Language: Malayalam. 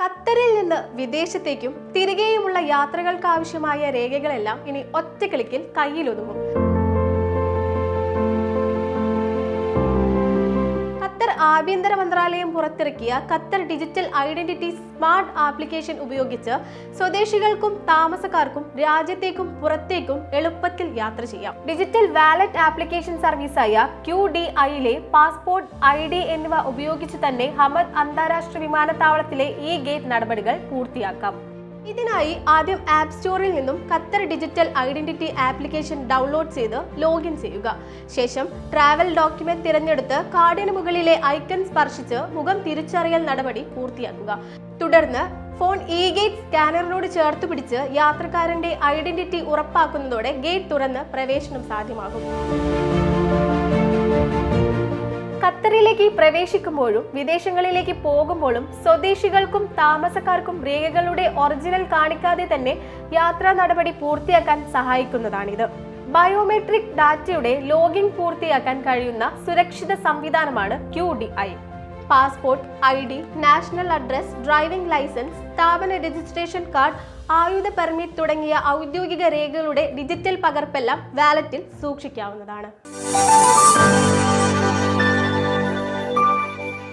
ഖത്തറിൽ നിന്ന് വിദേശത്തേക്കും തിരികെയുമുള്ള യാത്രകൾക്കാവശ്യമായ രേഖകളെല്ലാം ഇനി ഒറ്റ ക്ലിക്കിൽ കയ്യിലൊതുങ്ങും. ആഭ്യന്തര മന്ത്രാലയം പുറത്തിറക്കിയ Qatar digital identity smart application ഉപയോഗിച്ച് സ്വദേശികൾക്കും താമസക്കാർക്കും രാജ്യത്തേക്കും പുറത്തേക്കും എളുപ്പത്തിൽ യാത്ര ചെയ്യാം. ഡിജിറ്റൽ വാലറ്റ് ആപ്ലിക്കേഷൻ സർവീസായ ക്യു ഡി ഐയിലെ പാസ്പോർട്ട് ഐ ഡി എന്നിവ ഉപയോഗിച്ച് തന്നെ ഹമദ് അന്താരാഷ്ട്ര വിമാനത്താവളത്തിലെ ഈ ഗേറ്റ് നടപടികൾ പൂർത്തിയാക്കാം. ഇതിനായി ആദ്യം ആപ്പ് സ്റ്റോറിൽ നിന്നും Qatar digital identity application download ചെയ്ത് ലോഗിൻ ചെയ്യുക. ശേഷം ട്രാവൽ ഡോക്യുമെന്റ് തിരഞ്ഞെടുത്ത് കാർഡിന് മുകളിലെ ഐക്കൺ സ്പർശിച്ച് മുഖം തിരിച്ചറിയൽ നടപടി പൂർത്തിയാക്കുക. തുടർന്ന് ഫോൺ ഇ ഗേറ്റ് സ്കാനറിനോട് ചേർത്ത് പിടിച്ച് യാത്രക്കാരന്റെ ഐഡന്റിറ്റി ഉറപ്പാക്കുന്നതോടെ ഗേറ്റ് തുറന്ന് പ്രവേശനം സാധ്യമാകും. ഖത്തറിലേക്ക് പ്രവേശിക്കുമ്പോഴും വിദേശങ്ങളിലേക്ക് പോകുമ്പോഴും സ്വദേശികൾക്കും താമസക്കാർക്കും രേഖകളുടെ ഒറിജിനൽ കാണിക്കാതെ തന്നെ യാത്രാ നടപടി പൂർത്തിയാക്കാൻ സഹായിക്കുന്നതാണിത്. ബയോമെട്രിക് ഡാറ്റയുടെ ലോഗിൻ പൂർത്തിയാക്കാൻ കഴിയുന്ന സുരക്ഷിത സംവിധാനമാണ് Q D I. Passport I D national address driving licence സ്ഥാപന രജിസ്ട്രേഷൻ കാർഡ് ആയുധ പെർമിറ്റ് തുടങ്ങിയ ഔദ്യോഗിക രേഖകളുടെ ഡിജിറ്റൽ പകർപ്പെല്ലാം വാലറ്റിൽ സൂക്ഷിക്കാവുന്നതാണ്.